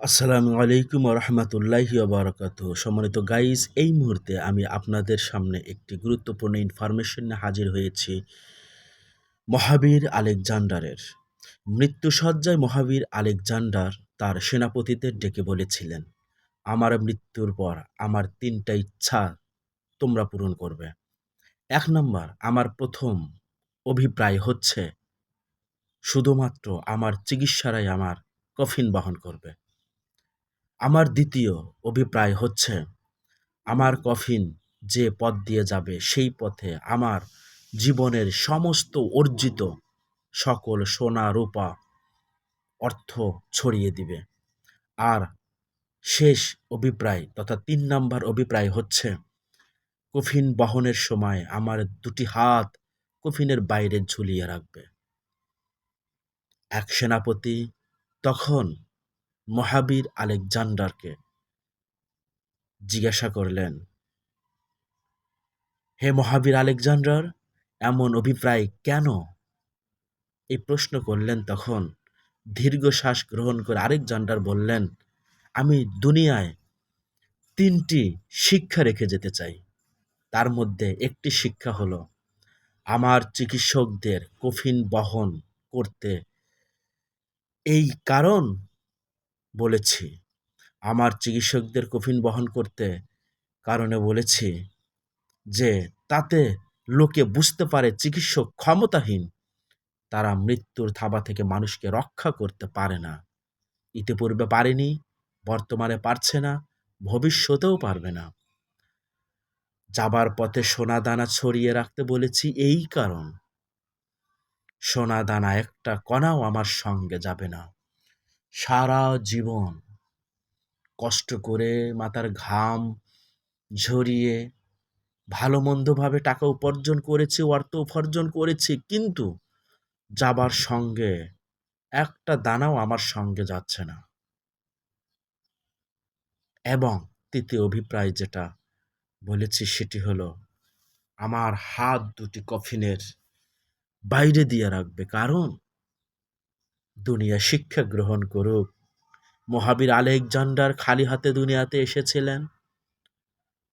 আসসালামু আলাইকুম রহমতুল্লাহি বারকাত সম্মানিত গাইজ এই মুহূর্তে আমি আপনাদের সামনে একটি গুরুত্বপূর্ণ ইনফরমেশন হাজির হয়েছি। মহাবীর আলেকজান্ডারের। মৃত্যুসজ্জায় মহাবীর আলেকজান্ডার তার সেনাপতিদের ডেকে বলেছিলেন, আমার মৃত্যুর পর আমার তিনটা ইচ্ছা তোমরা পূরণ করবে। এক নম্বর, আমার প্রথম অভিপ্রায় হচ্ছে, শুধুমাত্র আমার চিকিৎসারাই আমার কফিন বহন করবে। আমার দ্বিতীয় অভিপ্রায় হচ্ছে, আমার কফিন যে পথ দিয়ে যাবে সেই পথে আমার জীবনের সমস্ত অর্জিত সকল সোনা রূপা অর্থ ছড়িয়ে দিবে। আর শেষ অভিপ্রায় তথা তিন নম্বর অভিপ্রায় হচ্ছে, কফিন বহনের সময় আমার দুটি হাত কফিনের বাইরে ঝুলিয়ে রাখবে। এক সেনাপতি তখন মহাবীর আলেকজান্ডারকে জিজ্ঞাসা করলেন, হে মহাবীর আলেকজান্ডার, এমন অভিপ্রায় কেন? এই প্রশ্ন করলেন তখন দীর্ঘশ্বাস গ্রহণ করে আলেকজান্ডার বললেন, আমি দুনিয়ায় তিনটি শিক্ষা রেখে যেতে চাই। তার মধ্যে একটি শিক্ষা হলো, আমার চিকিৎসকদের কফিন বহন করতে। এই কারণ বলেছি, আমার চিকিৎসকদের কফিন বহন করতে কারণে বলেছি যে, তাতে লোকে বুঝতে পারে চিকিৎসক ক্ষমতাহীন, তারা মৃত্যুর থাবা থেকে মানুষকে রক্ষা করতে পারে না। ইতিপূর্বে পারেনি, বর্তমানে পারছে না, ভবিষ্যতেও পারবে না। যাবার পথে সোনা দানা ছড়িয়ে রাখতে বলেছি এই কারণ। সোনা দানা একটা কণাও আমার সঙ্গে যাবে না। সারা জীবন কষ্ট করে মাথার ঘাম ঝরিয়ে ভালো মন্দভাবে টাকা উপার্জন করেছি, অর্থ উপার্জন করেছি, কিন্তু যাবার সঙ্গে একটা দানাও আমার সঙ্গে যাচ্ছে না। এবং তৃতীয় অভিপ্রায় যেটা বলেছি সেটি হলো, আমার হাত দুটি কফিনের বাইরে দিয়ে রাখবে। কারণ দুনিয়া শিক্ষা গ্রহণ করুক। মহাবীর আলেকজান্ডার খালি হাতে দুনিয়াতে এসেছিলেন।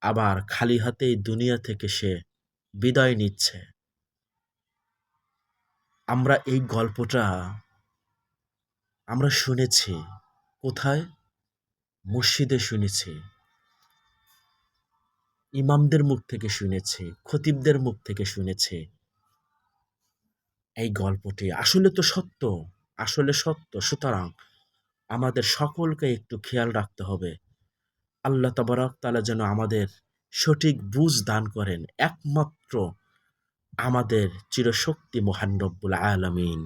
আবার খালি হাতেই দুনিয়া থেকে সে বিদায় নিচ্ছে। আমরা এই গল্পটা আমরা শুনেছি। কোথায়? মসজিদে শুনেছি। ইমামদের মুখ থেকে শুনেছি, খতিবদের মুখ থেকে শুনেছি। এই গল্পটি আসলে তো সত্য। আসলে সত্য। সুতরাং আমাদের সকলকে একটু খেয়াল রাখতে হবে। আল্লাহ তবরক তালা যেন আমাদের সঠিক বুঝ দান করেন। একমাত্র আমাদের চিরশক্তি মহান রব্বুল আলমিন।